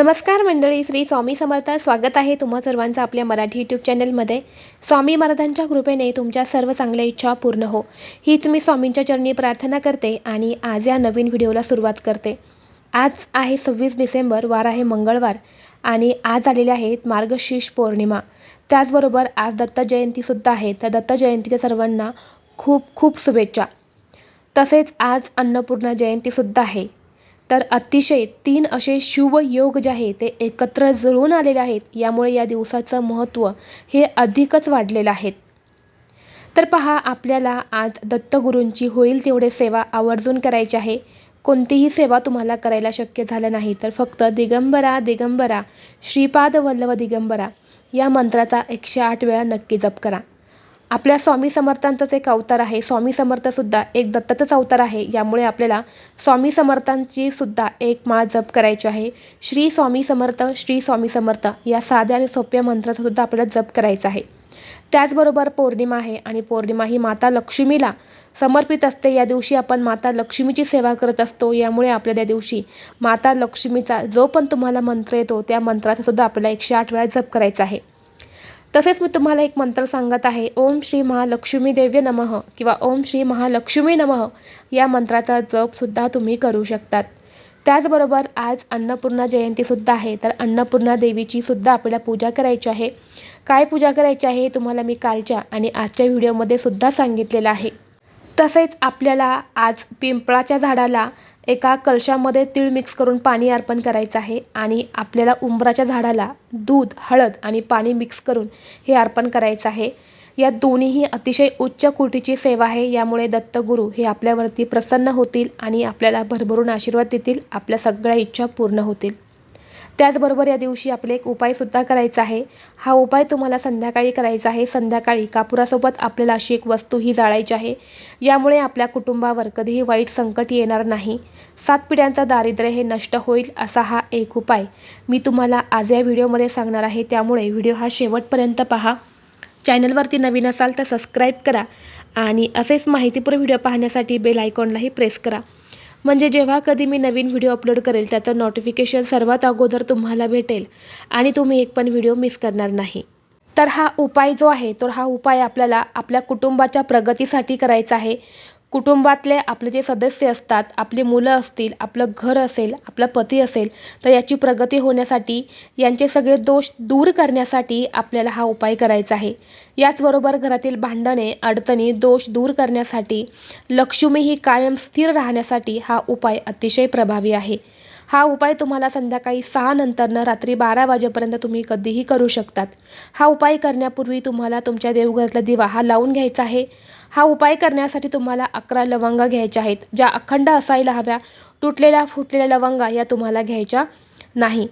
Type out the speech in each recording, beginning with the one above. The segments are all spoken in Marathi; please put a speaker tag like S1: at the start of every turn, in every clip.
S1: नमस्कार मंडळी श्री स्वामी समर्थ. स्वागत आहे तुम्हा सर्वांचं आपल्या मराठी यूट्यूब चॅनलमध्ये स्वामी महाराजांच्या कृपेने तुमच्या सर्व चांगल्या इच्छा पूर्ण हो. हीच मी स्वामींच्या चरणी प्रार्थना करते आणि आज या नवीन व्हिडिओला सुरुवात करते. आज आहे सव्वीस डिसेंबर वार आहे मंगळवार आणि आज आलेले आहेत मार्गशीर्ष पौर्णिमा. त्याचबरोबर आज दत्त जयंतीसुद्धा आहे. तर दत्त जयंतीच्या सर्वांना खूप खूप शुभेच्छा. तसेच आज अन्नपूर्णा जयंतीसुद्धा आहे. तर अतिशय तीन असे शुभ योग जे आहे ते एकत्र जुळून आलेले आहेत. यामुळे या दिवसाचं महत्त्व हे अधिकच वाढलेलं आहे. तर पहा आपल्याला आज दत्तगुरूंची होईल तेवढे सेवा आवर्जून करायची आहे. कोणतीही सेवा तुम्हाला करायला शक्य झालं नाही तर फक्त दिगंबरा दिगंबरा श्रीपाद वल्लभ दिगंबरा या मंत्राचा एकशे आठ वेळा नक्की जप करा. आपल्या स्वामी समर्थांचाच एक अवतार आहे. स्वामी समर्थसुद्धा एक दत्ताचाच अवतार आहे. यामुळे आपल्याला स्वामी समर्थांची सुद्धा एक माळ जप करायची आहे. श्री स्वामी समर्थ श्री स्वामी समर्थ या साध्या आणि सोप्या मंत्राचा सुद्धा आपल्याला जप करायचा आहे. त्याचबरोबर पौर्णिमा आहे आणि पौर्णिमा ही माता लक्ष्मीला समर्पित असते. या दिवशी आपण माता लक्ष्मीची सेवा करत असतो. यामुळे आपल्याला या दिवशी माता लक्ष्मीचा जो पण तुम्हाला मंत्र येतो त्या मंत्राचा सुद्धा आपल्याला एकशे आठ वेळा जप करायचा आहे. तसेच मी तुम्हाला एक मंत्र सांगत आहे ओम श्री महालक्ष्मी देव्य नमः किंवा ओम श्री महालक्ष्मी नमः या मंत्राचा जपसुद्धा तुम्ही करू शकतात. त्याचबरोबर आज अन्नपूर्णा जयंतीसुद्धा आहे तर अन्नपूर्णा देवीची सुद्धा आपल्याला पूजा करायची आहे. काय पूजा करायची आहे हे तुम्हाला मी कालच्या आणि आजच्या व्हिडिओमध्ये सुद्धा सांगितलेलं आहे. तसेच आपल्याला आज पिंपळाच्या झाडाला एका कलशामध्ये तीळ मिक्स करून पाणी अर्पण करायचं आहे आणि आपल्याला उंबराच्या झाडाला दूध हळद आणि पाणी मिक्स करून हे अर्पण करायचं आहे. या दोन्हीही अतिशय उच्च कोटीची सेवा आहे. यामुळे दत्तगुरू हे आपल्यावरती प्रसन्न होतील आणि आपल्याला भरभरून आशीर्वाद देतील. आपल्या सगळ्या इच्छा पूर्ण होतील. त्याचबरोबर या दिवशी आपले एक उपायसुद्धा करायचा आहे. हा उपाय तुम्हाला संध्याकाळी करायचा आहे. संध्याकाळी कापुरासोबत आपल्याला अशी एक वस्तू ही जाळायची आहे. यामुळे आपल्या कुटुंबावर कधीही वाईट संकट येणार नाही. सात पिढ्यांचं दारिद्र्य हे नष्ट होईल असा हा एक उपाय मी तुम्हाला आज या व्हिडिओमध्ये सांगणार आहे. त्यामुळे व्हिडिओ हा शेवटपर्यंत पहा. चॅनलवरती नवीन असाल तर सबस्क्राईब करा आणि असेच माहितीपूर्ण व्हिडिओ पाहण्यासाठी बेल आयकॉनलाही प्रेस करा. म्हणजे जेव्हा कधी मी नवीन व्हिडिओ अपलोड करेल त्याचं नोटिफिकेशन सर्वात अगोदर तुम्हाला भेटेल आणि तुम्ही एक पण व्हिडिओ मिस करणार नाही. तर हा उपाय जो आहे तर हा उपाय आपल्याला आपल्या कुटुंबाच्या प्रगतीसाठी करायचा आहे. कुटुंबातले आपले जे सदस्य असतात आपली मुलं असतील आपलं घर असेल आपला पती असेल तर याची प्रगती होण्यासाठी यांचे सगळे दोष दूर करण्यासाठी आपल्याला हा उपाय करायचा आहे. याचबरोबर घरातील भांडणे अडचणी दोष दूर करण्यासाठी लक्ष्मी ही कायम स्थिर राहण्यासाठी हा उपाय अतिशय प्रभावी आहे. हा उपाय तुम्हाला संध्याकाळी सहा नंतरनं रात्री बारा वाजेपर्यंत तुम्ही कधीही करू शकतात. हा उपाय करण्यापूर्वी तुम्हाला तुमच्या देवघरातला दिवा हा लावून घ्यायचा आहे. हा उपाय करण्यासाठी तुम्हाला अकरा लवंगा घ्यायच्या आहेत ज्या अखंड असायला हव्या. तुटलेल्या फुटलेल्या लवंगा या तुम्हाला घ्यायच्या नाही.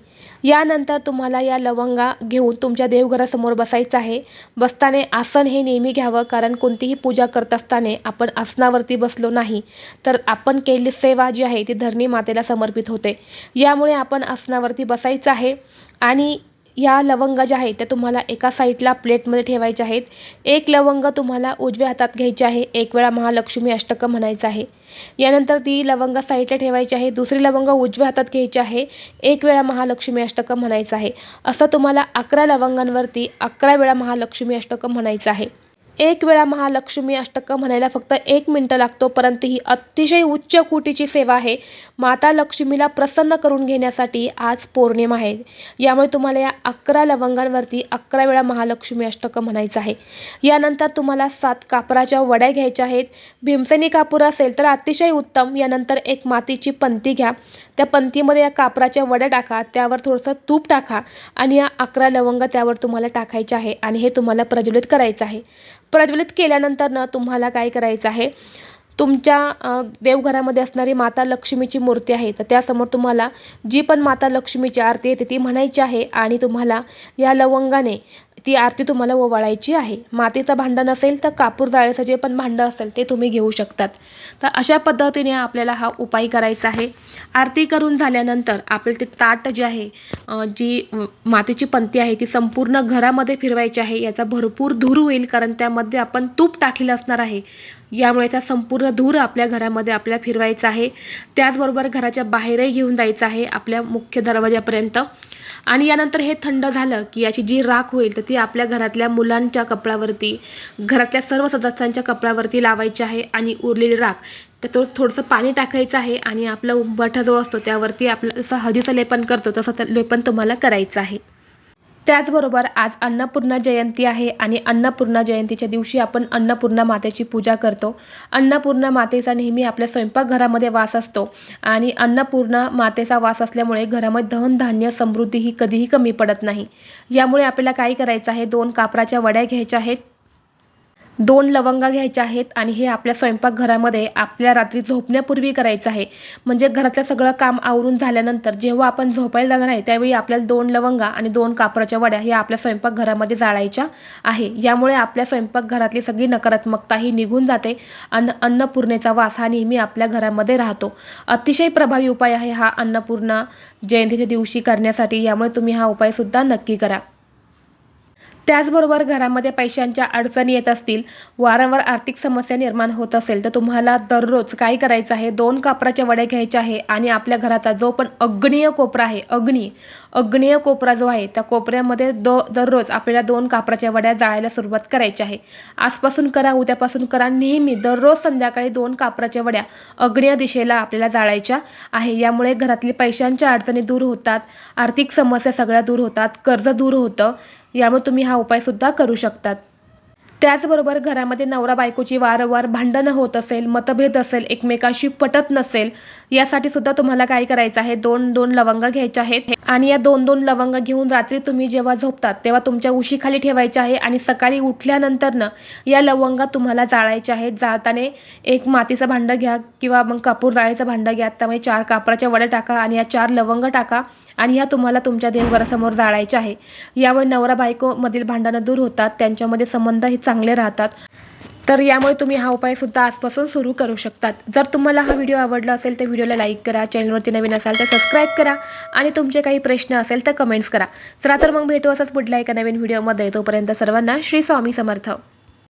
S1: यानंतर तुम्हाला या लवंगा घेऊन तुमच्या देवघरासमोर बसायचं आहे. बसताना आसन हे नेहमी घ्यावं कारण कोणतीही पूजा करत असताना आपण आसनावरती बसलो नाही. तर आपण केलेली सेवा जी आहे ती धरणी मातेला समर्पित होते. यामुळे आपण आसनावरती बसायचं आहे आणि या लवंगा ज्या आहेत त्या तुम्हाला एका साईडला प्लेटमध्ये ठेवायच्या आहेत. एक लवंग तुम्हाला उजव्या हातात घ्यायची आहे. एक वेळा महालक्ष्मी अष्टकं म्हणायचं आहे. यानंतर ती लवंग साईडला ठेवायची आहे. दुसरी लवंग उजव्या हातात घ्यायची आहे. एक वेळा महालक्ष्मी अष्टकं म्हणायचं आहे. असं तुम्हाला अकरा लवंगांवरती अकरा वेळा महालक्ष्मी अष्टकं म्हणायचं आहे. एक वेळा महालक्ष्मी अष्टकं म्हणायला फक्त एक मिनटं लागतो परंतु ही अतिशय उच्च कोटीची सेवा आहे. माता लक्ष्मीला प्रसन्न करून घेण्यासाठी आज पौर्णिमा आहे. यामुळे तुम्हाला या अकरा लवंगांवरती अकरा वेळा महालक्ष्मी अष्टकं म्हणायचं आहे. यानंतर तुम्हाला सात कापराच्या वड्या घ्यायच्या आहेत. भीमसेनी कापूर असेल तर अतिशय उत्तम. यानंतर एक मातीची पंती घ्या. त्या पंतीमध्ये या कापराच्या वड्या टाका. त्यावर थोडंसं तूप टाका. आणि या अकरा लवंग त्यावर तुम्हाला टाकायचे आहे आणि हे तुम्हाला प्रज्वलित करायचं आहे. प्रज्वलित केल्यानंतर ना तुम्हाला काय करायचं आहे? तुमच्या देवघरामध्ये असणारी माता लक्ष्मीची मूर्ती आहे. तर त्यासमोर तुम्हाला जी पण माता लक्ष्मीची आरती येते ती म्हणायची आहे आणि तुम्हाला या लवंगाने ती आरती तुम्हाला ओवाळायची आहे. मातीचं भांडं नसेल तर कापूर जाळीचं जे पण भांडं असेल ते तुम्ही घेऊ शकतात. तर अशा पद्धतीने आपल्याला हा उपाय करायचा आहे. आरती करून झाल्यानंतर आपले ते ताट जे आहे जी मातीची पंती आहे ती संपूर्ण घरामध्ये फिरवायची आहे. याचा भरपूर धूर होईल कारण त्यामध्ये आपण तूप टाकलेलं असणार आहे. यामुळे त्या संपूर्ण धूर आपल्या घरामध्ये आपल्याला फिरवायचा आहे. त्याचबरोबर घराच्या बाहेरही घेऊन जायचं आहे आपल्या मुख्य दरवाजापर्यंत आणि यानंतर हे थंड झालं की याची जी राख होईल तर ती आपल्या घरातल्या मुलांच्या कपड्यावरती घरातल्या सर्व सदस्यांच्या कपड्यावरती लावायची आहे आणि उरलेली राख. तर तो थोडंसं पाणी टाकायचं आहे आणि आपला उंबरठा जो असतो त्यावरती आपलं जसं हळदीचं लेपन करतो. तसं ते लेपन तुम्हाला करायचं आहे. त्याचबरोबर आज अन्नपूर्णा जयंती आहे आणि अन्नपूर्णा जयंतीच्या दिवशी आपण अन्नपूर्णा मातेची पूजा करतो. अन्नपूर्णा मातेचा नेहमी आपल्या स्वयंपाकघरामध्ये वास असतो आणि अन्नपूर्णा मातेचा वास असल्यामुळे घरामध्ये धनधान्य समृद्धी ही कधीही कमी पडत नाही. यामुळे आपल्याला काय करायचं आहे? दोन कापराच्या वड्या घ्यायच्या आहेत. दोन लवंगा घ्यायच्या आहेत आणि हे आपल्या स्वयंपाकघरामध्ये आपल्या रात्री झोपण्यापूर्वी करायचं आहे. म्हणजे घरातलं सगळं काम आवरून झाल्यानंतर जेव्हा आपण झोपायला जाणार आहे त्यावेळी आपल्याला दोन लवंगा आणि दोन कापराच्या वड्या ह्या आपल्या स्वयंपाकघरामध्ये जाळायच्या आहे. यामुळे आपल्या स्वयंपाकघरातली सगळी नकारात्मकता ही निघून जाते अन्न अन्नपूर्णेचा वास हा नेहमी आपल्या घरामध्ये राहतो. अतिशय प्रभावी उपाय आहे हा अन्नपूर्णा जयंतीच्या दिवशी करण्यासाठी. यामुळे तुम्ही हा उपायसुद्धा नक्की करा. त्याचबरोबर घरामध्ये पैशांच्या अडचणी येत असतील वारंवार आर्थिक समस्या निर्माण होत असेल तर तुम्हाला दररोज काय करायचं आहे? दोन कापराच्या वड्या घ्यायच्या आहे आणि आपल्या घराचा जो पण अग्नीय कोपरा आहे अग्नी अग्नीय कोपरा जो आहे त्या कोपऱ्यामध्ये दो दररोज आपल्याला दोन कापराच्या वड्या जाळायला सुरुवात करायची आहे. आजपासून करा उद्यापासून करा नेहमी दररोज संध्याकाळी दोन कापराच्या वड्या अग्नीय दिशेला आपल्याला जाळायच्या आहे. यामुळे घरातली पैशांच्या अडचणी दूर होतात आर्थिक समस्या सगळ्या दूर होतात कर्ज दूर होतं यामुळे तुम्ही हा उपायसुद्धा करू शकतात. त्याचबरोबर घरामध्ये नवरा बायकोची वारंवार भांडणं होत असेल मतभेद असेल एकमेकांशी पटत नसेल यासाठी सुद्धा तुम्हाला काय करायचं आहे? दोन दोन लवंग घ्यायचे आहेत. आणि या दोन दोन लवंग घेऊन रात्री तुम्ही जेव्हा झोपतात तेव्हा तुमच्या उशीखाली ठेवायच्या आहे आणि सकाळी उठल्यानंतरनं या लवंगा तुम्हाला जाळायच्या आहेत. जाळताना एक मातीचं भांडं घ्या किंवा मग कापूर जाळायचं भांडं घ्या. त्यामुळे चार कापराच्या वड्या टाका आणि या चार लवंग टाका. आणि ह्या तुम्हाला तुमच्या देवघरासमोर जाळायच्या आहे. यामुळे नवरा बायकोमधील भांडणं दूर होतात त्यांच्यामध्ये संबंध हे चांगले राहतात. तर यामुळे तुम्ही हा उपायसुद्धा आजपासून सुरू करू शकतात. जर तुम्हाला हा व्हिडिओ आवडला असेल तर व्हिडिओला लाईक करा चॅनलवरती नवीन असाल तर सबस्क्राईब करा आणि तुमचे काही प्रश्न असेल तर कमेंट्स करा. चला तर मग भेटू असंच पुढल्या एका नवीन व्हिडिओमध्ये. तोपर्यंत सर्वांना श्री स्वामी समर्थ.